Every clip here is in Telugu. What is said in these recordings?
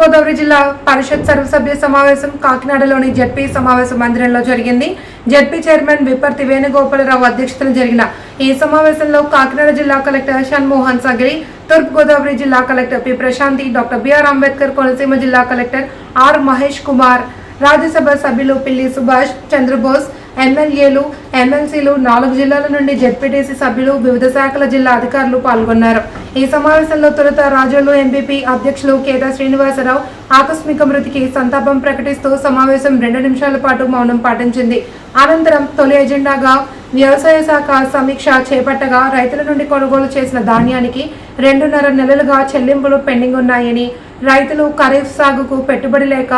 తూర్పుగోదావరి జిల్లా పరిషత్ సర్వసభ్య సమావేశం కాకినాడలోని జడ్పీ సమావేశ మందిరంలో జరిగింది. జడ్పీ చైర్మన్ విపర్తి వేణుగోపాలరావు అధ్యక్షతన జరిగిన ఈ సమావేశంలో కాకినాడ జిల్లా కలెక్టర్ షణ్మోహన్ సగిరి తూర్పుగోదావరి జిల్లా collector P Prashanti doctor BR Ambedkar Konaseema జిల్లా కలెక్టర్ ఆర్ మహేష్ కుమార్ రాజ్యసభ సభ్యులు పిల్లి సుభాష్ చంద్రబోస్ ఎమ్మెల్యేలు ఎమ్మెల్సీలు నాలుగు జిల్లాల నుండి జెడ్పీటీసీ సభ్యులు వివిధ శాఖల జిల్లా అధికారులు పాల్గొన్నారు. ఈ సమావేశంలో తొలుత రాజోలు ఎంపీపీ అధ్యక్షులు కేతా శ్రీనివాసరావు ఆకస్మిక మృతికి సంతాపం ప్రకటిస్తూ సమావేశం రెండు నిమిషాల పాటు మౌనం పాటించింది. అనంతరం తొలి ఎజెండాగా వ్యవసాయ శాఖ సమీక్ష చేపట్టగా రైతుల నుండి కొనుగోలు చేసిన ధాన్యానికి రెండున్నర నెలలుగా చెల్లింపులు పెండింగ్ ఉన్నాయని రైతులు ఖరీఫ్ సాగుకు పెట్టుబడి లేక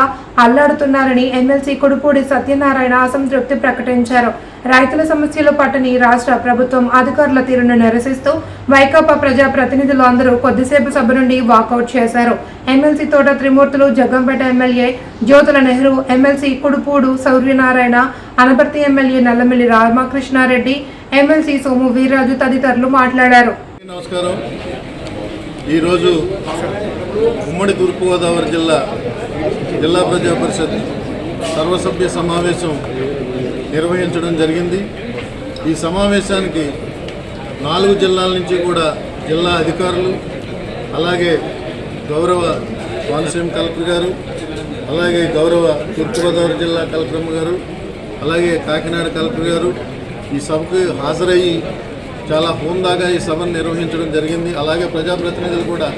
అల్లాడుతున్నారని ఎమ్మెల్సీ కుడుపూడి సత్యనారాయణ అసంతృప్తి ప్రకటించారు. రైతుల సమస్యలు పట్టని రాష్ట్ర ప్రభుత్వం అధికారుల తీరును నిరసిస్తూ వైకాపా ప్రజా ప్రతినిధులు అందరూ కొద్దిసేపు సభ నుండి వాకౌట్ చేశారు. MLC Thota Trimurthulu Jaggampeta MLA Jyothula Nehru MLC Kudupudi Souryanarayana Anaparthi MLA Nallamilli Ramakrishna Reddy MLC Somu Veerraju తదితరులు మాట్లాడారు. నమస్కారం. ఈరోజు ఉమ్మడి తూర్పుగోదావరి జిల్లా జిల్లా ప్రజా పరిషత్ సర్వసభ్య సమావేశం నిర్వహించడం జరిగింది. ఈ సమావేశానికి నాలుగు జిల్లాల నుంచి కూడా జిల్లా అధికారులు అలాగే గౌరవ కోనసీమ కలెక్టర్ గారు అలాగే గౌరవ తూర్పుగోదావరి జిల్లా కలెక్టర్ గారు అలాగే కాకినాడ కలెక్టర్ గారు ఈ సభకు హాజరయ్యి చాలా హోందాగా ఈ సభను నిర్వహించడం జరిగింది. అలాగే ప్రజాప్రతినిధులు కూడా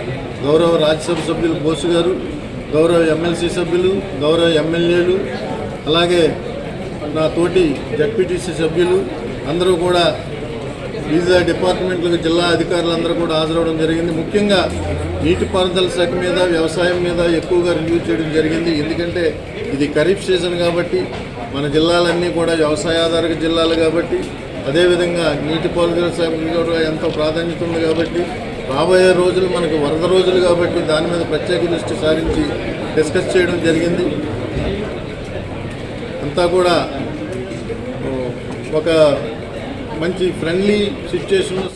గౌరవ రాజ్యసభ సభ్యులు బోసు గారు గౌరవ ఎమ్మెల్సీ సభ్యులు గౌరవ ఎమ్మెల్యేలు అలాగే నా తోటి జడ్పీటీసీ సభ్యులు అందరూ కూడా వివిధ డిపార్ట్మెంట్లకు జిల్లా అధికారులందరూ కూడా హాజరవడం జరిగింది. ముఖ్యంగా నీటిపారుదల శాఖ మీద వ్యవసాయం మీద ఎక్కువగా రివ్యూ చేయడం జరిగింది. ఎందుకంటే ఇది ఖరీఫ్ సీజన్ కాబట్టి మన జిల్లాలన్నీ కూడా వ్యవసాయ ఆధారిత జిల్లాలు కాబట్టి అదేవిధంగా నీటిపారుదల శాఖ కూడా ఎంతో ప్రాధాన్యత ఉంది కాబట్టి రాబోయే రోజులు మనకు వరద రోజులు కాబట్టి దాని మీద ప్రత్యేక దృష్టి సారించి డిస్కస్ చేయడం జరిగింది. అంతా కూడా ఒక మంచి ఫ్రెండ్లీ సిచ్యుయేషన్లో